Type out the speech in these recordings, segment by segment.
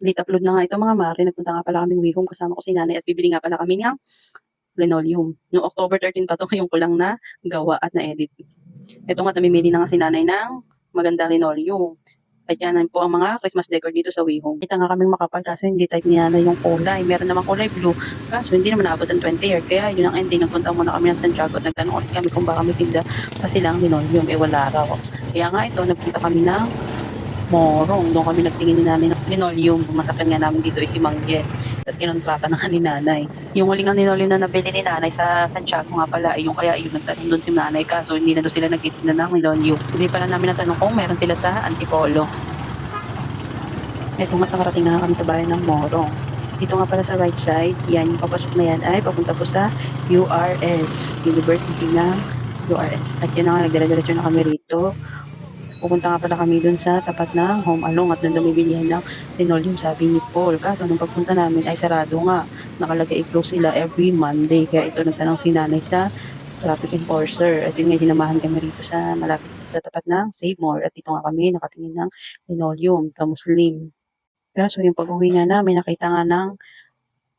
late upload na nga ito mga mare. Nagpunta nga pala kaming Wihome kasama ko si nanay at bibili nga pala kami ng linoleum. Noong October 13 pa to, ngayon ko lang na gawa at na-edit. Ito nga, namimili na nga si nanay ng maganda linoleum. At yan po ang mga Christmas decor dito sa Wihome. Kita nga kaming makapal kaso hindi type ni nanay yung kulay. Meron naman kulay blue kaso hindi naman naabot ang 20 year. Kaya yun ang ending. Nagpunta muna kami ng Santiago at nagtanong kami kung baka may tinda pa silang linoleum. Eh wala raw. Kaya nga ito, nagpunta kami ng Morong. Doon kami nagtingin ni nanay ng linoleum. Masakyan nga namin dito ay si Manggel. At kinontrata na nga ni nanay. Yung huling ang linoleum na nabili ni nanay sa Santiago nga pala, ay yung kaya yung nagtanong doon si nanay. Kaso hindi na doon sila nagtitinda ng linoleum. Hindi pala namin natanong kung meron sila sa Antipolo. Ito nga nakarating na kami sa bayan ng Morong. Dito nga pala sa right side, yan yung papasok na yan ay papunta po sa URS, University ng URS. At yan na nga, nagdala-diretso na kami rito. Pupunta nga pala kami dun sa tapat ng Home Along at dun dumibilihan ng linoleum sabi ni Paul. Kaso nung pagpunta namin ay sarado nga. Nakalagay close sila every Monday. Kaya ito nagtanong si nanay sa traffic enforcer. At yun nga, dinamahan kami rito sa malapit sa tapat ng Save More. At dito nga kami nakatingin ng linoleum, sa Muslim. Kaso yung pag-uwi nga namin, nakita nga ng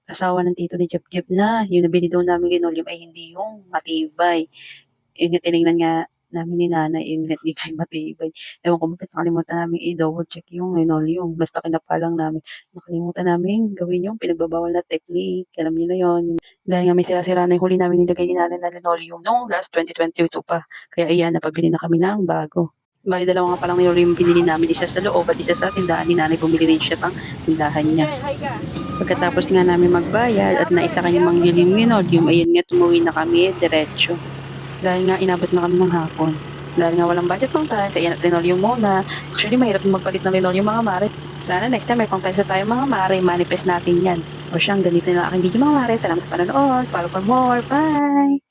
asawa ng tito ni Jeff Jeff na yung nabili daw namin linoleum ay hindi yung matibay. Yun yung tinignan nga namin ni nanay, yun nga hindi tayo matibay. Ewan ko bakit nakalimutan namin i-double check yung linoleum. Basta kinapa lang namin. Nakalimutan namin gawin yung pinagbabawal na technique. Alam niyo na yun. Dahil nga may sira-sira na yung huli namin nilagay ni nanay na linoleum noong last 2022 pa. Kaya iyan, napabili na kami ng bago. Bali, dalawa nga palang linoleum yung binili namin. Isa sa loob at isa sa tindahan ni nanay. Bumili rin siya pang tindahan niya. Pagkatapos nga namin magbayad at naisa kanyang mga linoleum, ayun nga tumuwi na kami diretso. Dahil nga inabot na kami ng hapon. Dahil nga walang budget pang tayo sa iyan at linoleum muna. Actually, mahirap magpalit ng linoleum mga mare. Sana next time may pang tayo tayo mga mare. Manifest natin yan. O siyang ganito na aking video mga mare. Salamat sa panonood. Follow for more. Bye!